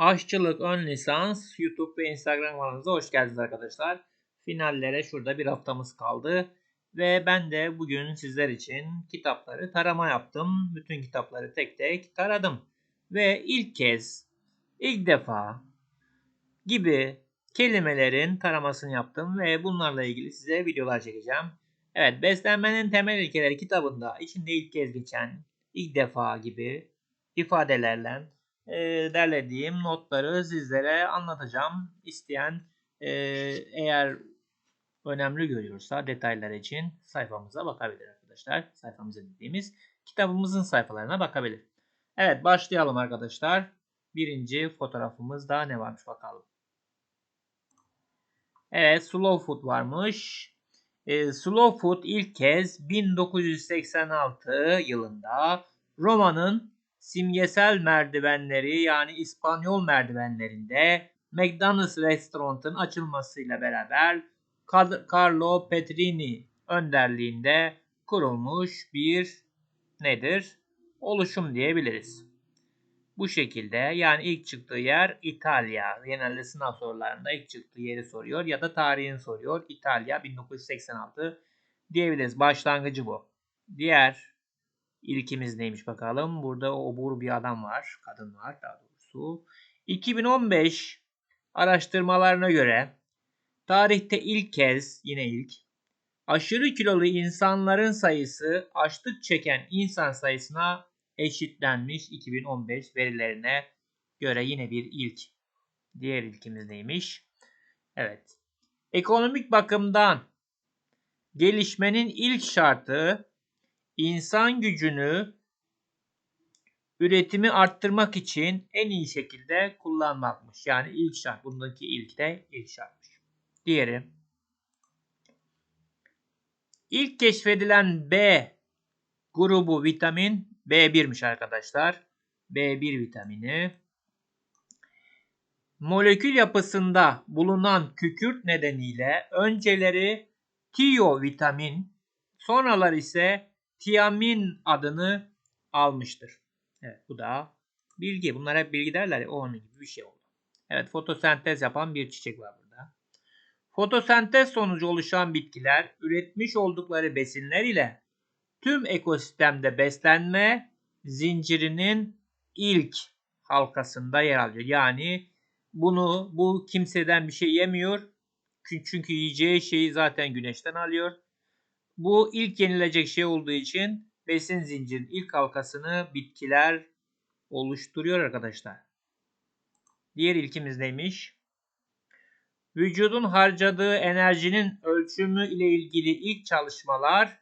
Aşçılık ön lisans YouTube ve Instagram kanalımıza hoş geldiniz arkadaşlar. Finallere şurada bir haftamız kaldı. Ve ben de bugün sizler için kitapları tarama yaptım. Bütün kitapları tek tek taradım. Ve ilk kez, ilk defa gibi kelimelerin taramasını yaptım ve bunlarla ilgili size videolar çekeceğim. Evet, beslenmenin temel ilkeleri kitabında içinde ilk kez geçen, ilk defa gibi ifadelerle e, derlediğim notları sizlere anlatacağım. İsteyen e, eğer önemli görüyorsa detaylar için sayfamıza bakabilir arkadaşlar. Sayfamıza dediğimiz kitabımızın sayfalarına bakabilir. Evet başlayalım arkadaşlar. Birinci fotoğrafımızda ne varmış bakalım. Evet Slow Food varmış. E, Slow Food ilk kez 1986 yılında Roma'nın simgesel merdivenleri yani İspanyol merdivenlerinde McDonald's restoranın açılmasıyla beraber Carlo Petrini önderliğinde kurulmuş bir nedir? Oluşum diyebiliriz. Bu şekilde yani ilk çıktığı yer İtalya. Genelde sınav sorularında ilk çıktığı yeri soruyor ya da tarihini soruyor. İtalya 1986 diyebiliriz. Başlangıcı bu. Diğer İlkimiz neymiş bakalım. Burada obur bir adam var. Kadın var daha doğrusu. 2015 araştırmalarına göre tarihte ilk kez yine ilk aşırı kilolu insanların sayısı açlık çeken insan sayısına eşitlenmiş 2015 verilerine göre yine bir ilk. Diğer ilkimiz neymiş? Evet. Ekonomik bakımdan gelişmenin ilk şartı insan gücünü üretimi arttırmak için en iyi şekilde kullanmakmış. Yani ilk şart. Bundaki ilk de ilk şartmış. Diğeri. İlk keşfedilen B grubu vitamin B1'miş arkadaşlar. B1 vitamini. Molekül yapısında bulunan kükürt nedeniyle önceleri tiyo vitamin, sonralar ise tiamin adını almıştır. Evet bu da bilgi. Bunlar hep bilgi derler ya o onun gibi bir şey oldu. Evet fotosentez yapan bir çiçek var burada. Fotosentez sonucu oluşan bitkiler üretmiş oldukları besinler ile tüm ekosistemde beslenme zincirinin ilk halkasında yer alıyor. Yani bunu bu kimseden bir şey yemiyor. Çünkü yiyeceği şeyi zaten güneşten alıyor. Bu ilk yenilecek şey olduğu için besin zincirinin ilk halkasını bitkiler oluşturuyor arkadaşlar. Diğer ilkimiz neymiş? Vücudun harcadığı enerjinin ölçümü ile ilgili ilk çalışmalar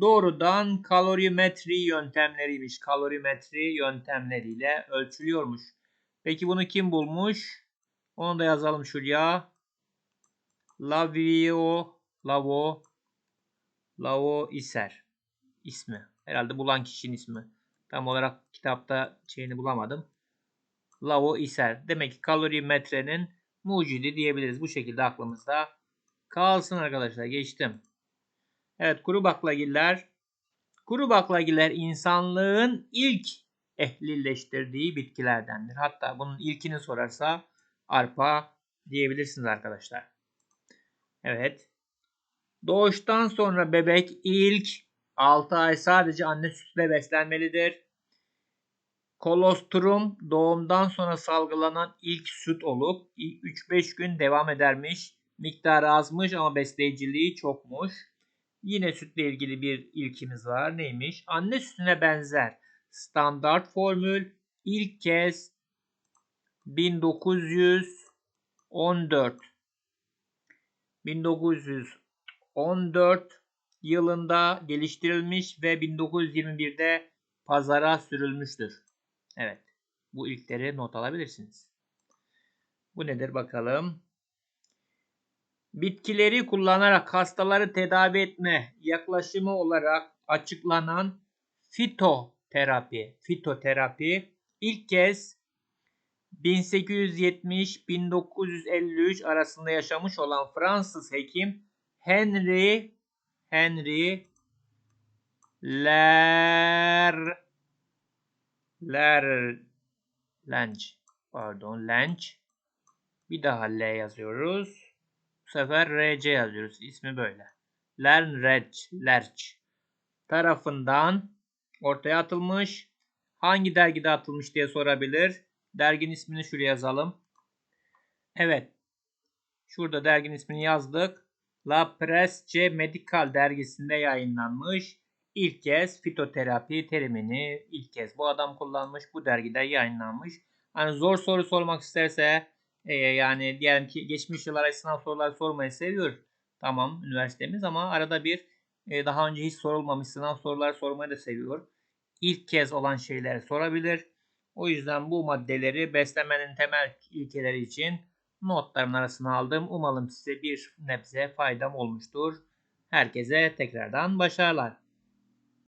doğrudan kalorimetri yöntemleriymiş. Kalorimetri yöntemleriyle ölçülüyormuş. Peki bunu kim bulmuş? Onu da yazalım şuraya. Lavio, Lavo Lao Iser ismi. Herhalde bulan kişinin ismi. Tam olarak kitapta şeyini bulamadım. Lao Iser. Demek ki kalorimetrenin mucidi diyebiliriz. Bu şekilde aklımızda kalsın arkadaşlar. Geçtim. Evet kuru baklagiller. Kuru baklagiller insanlığın ilk ehlileştirdiği bitkilerdendir. Hatta bunun ilkini sorarsa arpa diyebilirsiniz arkadaşlar. Evet. Doğuştan sonra bebek ilk 6 ay sadece anne sütüyle beslenmelidir. Kolostrum doğumdan sonra salgılanan ilk süt olup 3-5 gün devam edermiş. Miktarı azmış ama besleyiciliği çokmuş. Yine sütle ilgili bir ilkimiz var. Neymiş? Anne sütüne benzer standart formül ilk kez 1914 1900 14 yılında geliştirilmiş ve 1921'de pazara sürülmüştür. Evet. Bu ilkleri not alabilirsiniz. Bu nedir bakalım. Bitkileri kullanarak hastaları tedavi etme yaklaşımı olarak açıklanan fitoterapi, fitoterapi ilk kez 1870-1953 arasında yaşamış olan Fransız hekim Henry Henry Ler Lerlange Pardon Lench. Bir daha L yazıyoruz. Bu sefer RC yazıyoruz. İsmi böyle. Lern Lerch, Lerch tarafından ortaya atılmış. Hangi dergide atılmış diye sorabilir. Derginin ismini şuraya yazalım. Evet. Şurada derginin ismini yazdık. La Presse Medical dergisinde yayınlanmış. İlk kez fitoterapi terimini ilk kez bu adam kullanmış. Bu dergide yayınlanmış. Hani zor soru sormak isterse e, yani diyelim ki geçmiş yıllara sınav sorular sormayı seviyor. Tamam üniversitemiz ama arada bir e, daha önce hiç sorulmamış sınav sorular sormayı da seviyor. İlk kez olan şeyleri sorabilir. O yüzden bu maddeleri beslemenin temel ilkeleri için notların arasına aldım. Umalım size bir nebze faydam olmuştur. Herkese tekrardan başarılar.